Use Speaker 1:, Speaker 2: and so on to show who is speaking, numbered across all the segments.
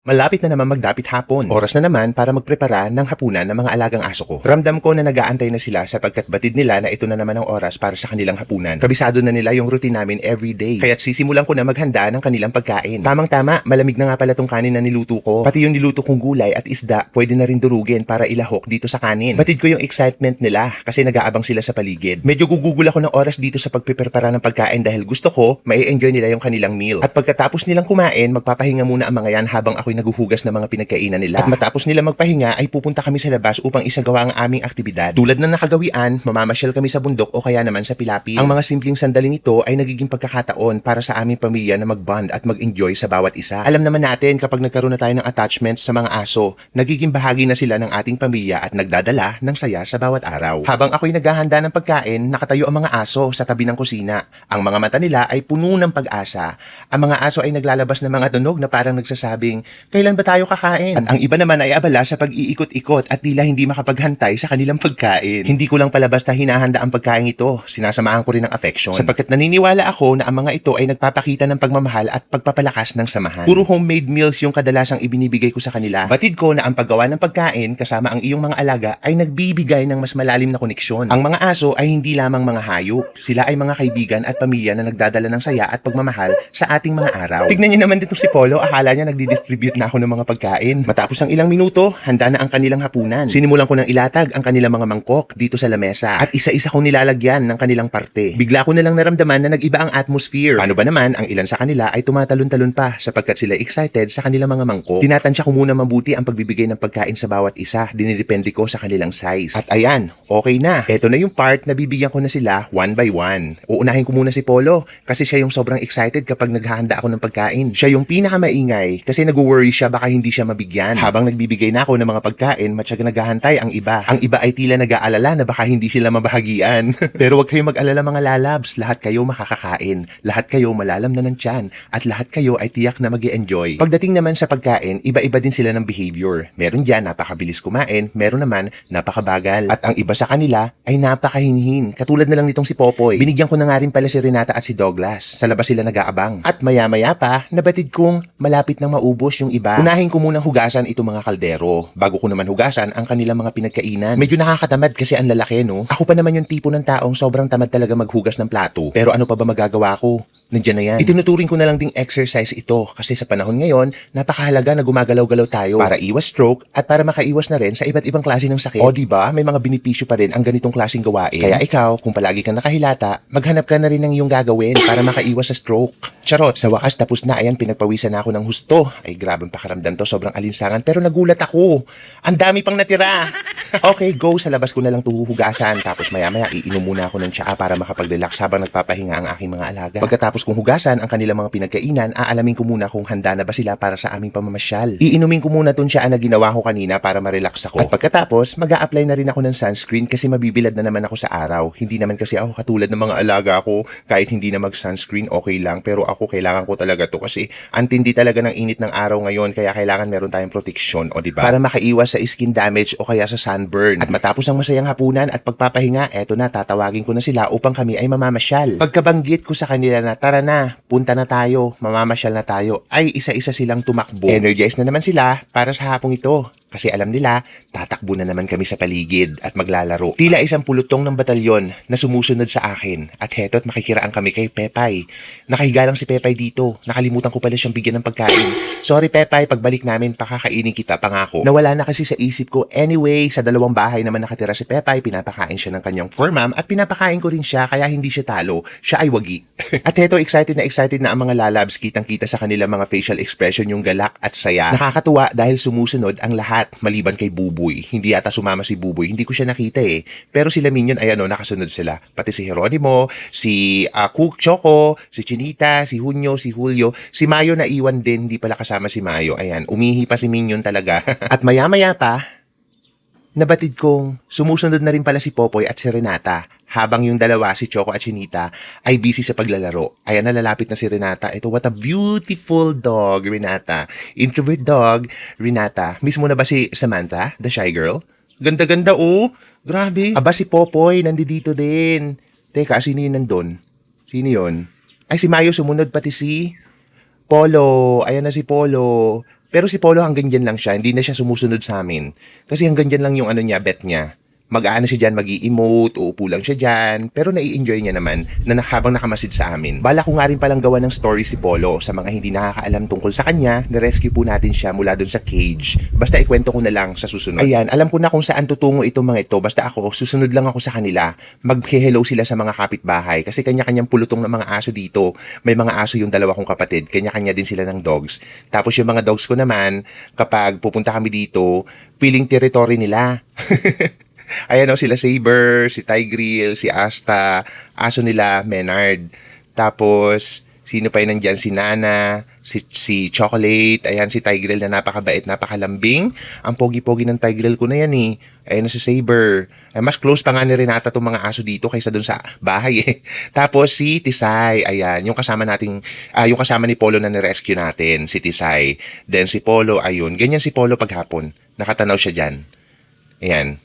Speaker 1: Malapit na naman magdapit hapon. Oras na naman para magprepara ng hapunan ng mga alagang aso ko. Ramdam ko na nag-aantay na sila sapagkat batid nila na ito na naman ang oras para sa kanilang hapunan. Kabisado na nila yung routine namin every day. Kaya't sisimulan ko na maghanda ng kanilang pagkain. Tamang-tama, malamig na nga pala tong kanin na niluto ko. Pati yung niluto kong gulay at isda, pwede na rin durugin para ilahok dito sa kanin. Batid ko yung excitement nila kasi nag-aabang sila sa paligid. Medyo gugugol ako ng oras dito sa pagpiprepara ng pagkain dahil gusto ko mai-enjoy nila yung kanilang meal. At pagkatapos nilang kumain, magpapahinga muna ang mga yan habang ako'y naguhugas ng mga pinagkainan nila. At matapos nila magpahinga ay pupunta kami sa labas upang isagawa ang aming aktibidad. Tulad ng nakagawian, mamamasyal kami sa bundok o kaya naman sa pilapil. Ang mga simpleng sandaling ito ay nagiging pagkakataon para sa aming pamilya na mag-bond at mag-enjoy sa bawat isa. Alam naman natin kapag nagkaroon na tayo ng attachment sa mga aso, nagiging bahagi na sila ng ating pamilya at nagdadala ng saya sa bawat araw. Habang ako'y naghahanda ng pagkain, nakatayo ang mga aso sa tabi ng kusina. Ang mga mata nila ay puno ng pag-asa. Ang mga aso ay naglalabas ng mga tunog na parang nagsasabing, kailan ba tayo kakain? At ang iba naman ay abala sa pag-iikot-ikot at tila hindi makapaghantay sa kanilang pagkain. Hindi ko lang pala basta hinahanda ang pagkain ito, sinasamahan ko rin ng affection. Sapagkat naniniwala ako na ang mga ito ay nagpapakita ng pagmamahal at pagpapalakas ng samahan. Puro homemade meals yung kadalasang ibinibigay ko sa kanila. Batid ko na ang paggawa ng pagkain kasama ang iyong mga alaga ay nagbibigay ng mas malalim na koneksyon. Ang mga aso ay hindi lamang mga hayop. Sila ay mga kaibigan at pamilya na nagdadala ng saya at pagmamahal sa ating mga araw. Tignan niyo naman dito si Polo, akala niya nagdi-distribute na ako ng mga pagkain. Matapos ang ilang minuto, handa na ang kanilang hapunan. Sinimulan ko ng ilatag ang kanilang mga mangkok dito sa lamesa at isa-isa kong nilalagyan ng kanilang parte. Bigla ko na lang naramdaman na nag-iba ang atmosphere. Paano ba naman, ang ilan sa kanila ay tumatalon-talon pa sapagkat sila excited sa kanilang mga mangkok. Tinatansya ko muna mabuti ang pagbibigay ng pagkain sa bawat isa. Dinidepende ko sa kanilang size. At ayan, okay na. Ito na yung part na bibigyan ko na sila one by one. Uunahin ko muna si Polo kasi siya yung sobrang excited kapag naghahanda ako ng pagkain. Siya yung pinakamaingay kasi nag-worry siya baka hindi siya mabigyan. Habang nagbibigay na ako ng mga pagkain, matyaga naghahantay ang iba. Ang iba ay tila nag-aalala na baka hindi sila mabahagian. Pero wag kayong mag-alala mga lalabs. Lahat kayo makakakain. Lahat kayo malalam na ng tiyan. At lahat kayo ay tiyak na mag enjoy Pagdating naman sa pagkain, iba-iba din sila ng behavior. Meron dyan napakabilis kumain, meron naman napakabagal. At ang iba sa kanila ay napakahinhin. Katulad na lang nitong si Popoy. Binigyan ko na nga rin pala si Renata at si Douglas. Sa labas sila nag-aabang. At maya-maya pa, nabatid kong malapit nang maubos yung iba. Unahin ko munang hugasan itong mga kaldero. Bago ko naman hugasan ang kanilang mga pinagkainan. Medyo nakakatamad kasi ang lalaki, no? Ako pa naman yung tipo ng taong sobrang tamad talaga maghugas ng plato. Pero ano pa ba magagawa ko? Nandiyan na yan. Itinuturing ko na lang ding exercise ito kasi sa panahon ngayon, napakahalaga na gumagalaw-galaw tayo para iwas stroke at para makaiwas na rin sa iba't ibang klase ng sakit. O di ba, may mga benepisyo pa rin ang ganitong klaseng gawain. Kaya ikaw, kung palagi kang nakahilata, maghanap ka na rin ng iyong gagawin para makaiwas sa stroke. Charot, sa wakas tapos na, ayan, pinagpawisan na ako ng husto. Ay, grabe ang pakaramdam to, sobrang alinsangan, pero nagulat ako. Ang dami pang natira. Okay, go, sa labas ko na lang tuhuhugasan. Tapos maya-maya, iinom muna ako ng tsaa para makapag-relax habang nagpapahinga ang aking mga alaga. Pagkatapos kong hugasan ang kanilang mga pinagkainan, aalamin ko muna kung handa na ba sila para sa aming pamamasyal. Iinumin ko muna tong tsaa na ginawa ko kanina para ma-relax ako. At pagkatapos, mag apply na rin ako ng sunscreen kasi mabibilad na naman ako sa araw. Hindi naman kasi ako katulad ng mga alaga ko. Kahit hindi na mag-sunscreen, okay lang. Pero ako, kailangan ko talaga to kasi antindi talaga ng init ng araw ngayon kaya kailangan meron tayong protection, o di ba? Para makaiwas sa skin damage o kaya sa sunburn. At matapos ang masayang hapunan at pagpapahinga, eto na, tatawagin ko na sila upang kami ay mamamasyal. Pagkabanggit ko sa kanila na tara na, punta na tayo, mamamasyal na tayo, ay isa-isa silang tumakbo. Energized na naman sila para sa hapong ito. Kasi alam nila, tatakbo na naman kami sa paligid at maglalaro. Tila isang pulutong ng batalyon na sumusunod sa akin. At heto't makikiraan kami kay Pepay. Nakahiga lang si Pepay dito. Nakalimutan ko pala siyang bigyan ng pagkain. Sorry Pepay, pagbalik namin, pakakainin kita, pangako. Nawala na kasi sa isip ko. Anyway, sa dalawang bahay naman nakatira si Pepay, pinapakain siya ng kanyang mom at pinapakain ko rin siya kaya hindi siya talo. Siya ay wagi. at heto, excited na excited na ang mga lalabs kitang-kita sa kanila mga facial expression yung galak at saya. Nakakatuwa dahil sumusunod ang lahat maliban kay Buboy. Hindi yata sumama si Buboy. Hindi ko siya nakita eh. Pero sila Minion ay ano, nakasunod sila. Pati si Jeronimo, si uh, Cook Choco, si Chinita, si Junyo, si Julio. Si Mayo na iwan din, hindi pala kasama si Mayo. Ayan, umihi pa si Minion talaga. at maya-maya pa, nabatid kong sumusunod na rin pala si Popoy at si Renata habang yung dalawa, si Choco at Chinita, ay busy sa paglalaro. Ayan, nalalapit na si Renata. Ito, what a beautiful dog, Renata. Introvert dog, Renata. Mismo na ba si Samantha, the shy girl? Ganda-ganda, oh. Grabe. Aba, si Popoy, nandito din. Teka, sino yun nandun? Sino yun? Ay, si Mayo sumunod pati si Polo. Ayan na si Polo. Pero si Polo hanggang dyan lang siya, hindi na siya sumusunod sa amin. Kasi hanggang dyan lang yung ano niya, bet niya. Mag-aano siya dyan, mag emote uupo lang siya dyan, pero nai-enjoy niya naman na na- habang nakamasid sa amin. Bala ko nga rin palang gawa ng story si Polo sa mga hindi nakakaalam tungkol sa kanya, na-rescue po natin siya mula dun sa cage. Basta ikwento ko na lang sa susunod. Ayan, alam ko na kung saan tutungo itong mga ito, basta ako, susunod lang ako sa kanila. Mag-hello sila sa mga kapitbahay, kasi kanya-kanyang pulutong ng mga aso dito. May mga aso yung dalawa kong kapatid, kanya-kanya din sila ng dogs. Tapos yung mga dogs ko naman, kapag pupunta kami dito, piling territory nila. Ayan o, sila Saber, si Tigreal, si Asta, aso nila, Menard. Tapos, sino pa yun nandyan? Si Nana, si, si Chocolate, ayan si Tigreal na napakabait, napakalambing. Ang pogi-pogi ng Tigreal ko na yan eh. Ayan na si Saber. Ay, mas close pa nga ni Renata itong mga aso dito kaysa dun sa bahay eh. Tapos si Tisay, ayan, yung kasama nating, ah, yung kasama ni Polo na nirescue natin, si Tisay. Then si Polo, ayun, ganyan si Polo paghapon. Nakatanaw siya dyan. Ayan.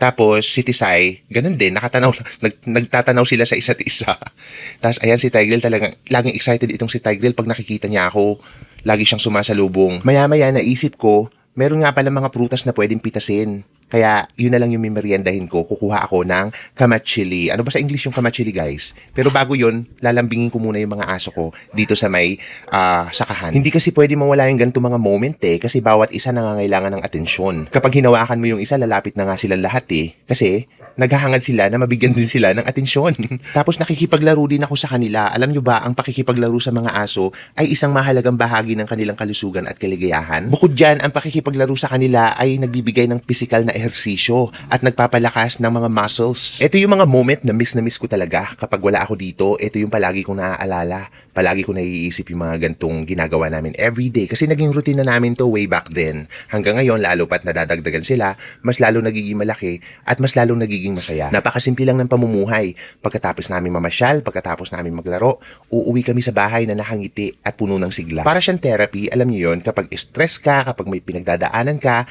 Speaker 1: Tapos, si Tisay, ganun din, nakatanaw, nag, nagtatanaw sila sa isa't isa. Tapos, ayan si Tigreal talagang, laging excited itong si Tigreal pag nakikita niya ako. Lagi siyang sumasalubong. Maya-maya, naisip ko, meron nga pala mga prutas na pwedeng pitasin. Kaya, yun na lang yung mimeriendahin ko. Kukuha ako ng kamachili. Ano ba sa English yung kamachili, guys? Pero bago yun, lalambingin ko muna yung mga aso ko dito sa may ah, sakahan. Hindi kasi pwede mawala yung ganito mga moment eh, kasi bawat isa nangangailangan ng atensyon. Kapag hinawakan mo yung isa, lalapit na nga sila lahat eh. Kasi, naghahangad sila na mabigyan din sila ng atensyon. Tapos nakikipaglaro din ako sa kanila. Alam nyo ba, ang pakikipaglaro sa mga aso ay isang mahalagang bahagi ng kanilang kalusugan at kaligayahan. Bukod dyan, ang pakikipaglaro sa kanila ay nagbibigay ng physical na ehersisyo at nagpapalakas ng mga muscles. Ito yung mga moment na miss na miss ko talaga kapag wala ako dito. Ito yung palagi kong naaalala. Palagi ko naiisip yung mga gantong ginagawa namin everyday kasi naging routine na namin to way back then. Hanggang ngayon, lalo pat nadadagdagan sila, mas lalo nagiging malaki at mas lalong nagiging masaya. Napakasimple lang ng pamumuhay. Pagkatapos namin mamasyal, pagkatapos namin maglaro, uuwi kami sa bahay na nakangiti at puno ng sigla. Para siyang therapy, alam niyo yon kapag stress ka, kapag may pinagdadaanan ka,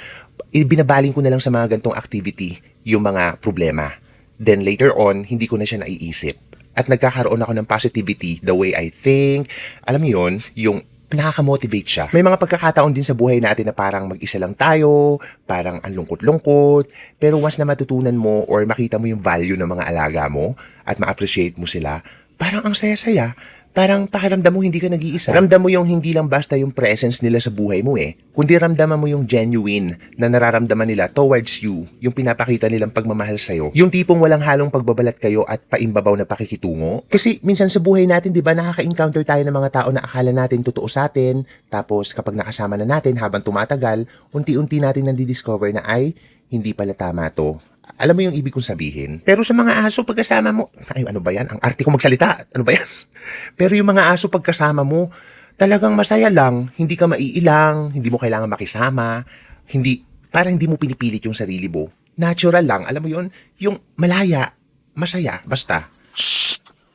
Speaker 1: ibinabaling ko na lang sa mga gantong activity yung mga problema. Then later on, hindi ko na siya naiisip. At nagkakaroon ako ng positivity the way I think. Alam mo yun, yung nakaka-motivate siya. May mga pagkakataon din sa buhay natin na parang mag-isa lang tayo, parang ang lungkot-lungkot, pero once na matutunan mo or makita mo yung value ng mga alaga mo at ma-appreciate mo sila, parang ang saya-saya. Parang pakiramdam mo hindi ka nag-iisa. Ramdam mo yung hindi lang basta yung presence nila sa buhay mo eh. Kundi ramdaman mo yung genuine na nararamdaman nila towards you. Yung pinapakita nilang pagmamahal sa'yo. Yung tipong walang halong pagbabalat kayo at paimbabaw na pakikitungo. Kasi minsan sa buhay natin, di ba, nakaka-encounter tayo ng mga tao na akala natin totoo sa atin. Tapos kapag nakasama na natin habang tumatagal, unti-unti natin nandi-discover na ay, hindi pala tama to. Alam mo yung ibig kong sabihin? Pero sa mga aso pagkasama mo, ay ano ba yan? Ang arte ko magsalita. Ano ba yan? Pero yung mga aso pagkasama mo, talagang masaya lang. Hindi ka maiilang, hindi mo kailangan makisama, hindi, parang hindi mo pinipilit yung sarili mo. Natural lang, alam mo yun? Yung malaya, masaya, basta.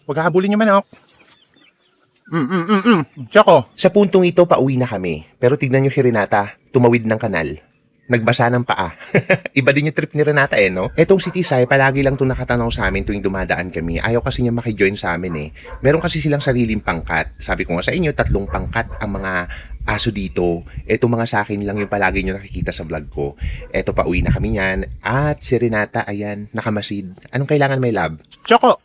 Speaker 2: Huwag habulin yung manok. Mm, mm, mm, mm. Choco.
Speaker 1: Sa puntong ito, pauwi na kami. Pero tignan nyo si Renata, tumawid ng kanal. Nagbasa ng paa. Iba din yung trip ni Renata eh, no? Etong si Tisay, palagi lang itong nakatanaw sa amin tuwing dumadaan kami. Ayaw kasi niya makijoin sa amin eh. Meron kasi silang sariling pangkat. Sabi ko nga sa inyo, tatlong pangkat ang mga aso dito. Ito mga sa akin lang yung palagi nyo nakikita sa vlog ko. Eto, pauwi na kami yan. At si Renata, ayan, nakamasid. Anong kailangan may lab?
Speaker 2: Choco.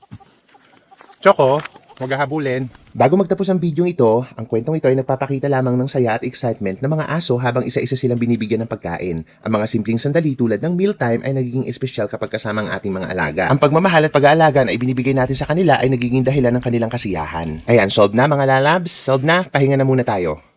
Speaker 2: Choco. Huwag.
Speaker 1: Bago magtapos ang video ito, ang kwentong ito ay nagpapakita lamang ng saya at excitement ng mga aso habang isa-isa silang binibigyan ng pagkain. Ang mga simpleng sandali tulad ng mealtime ay nagiging espesyal kapag kasama ang ating mga alaga. Ang pagmamahal at pag-aalaga na ibinibigay natin sa kanila ay nagiging dahilan ng kanilang kasiyahan. Ayan, solved na mga lalabs, solved na, pahinga na muna tayo.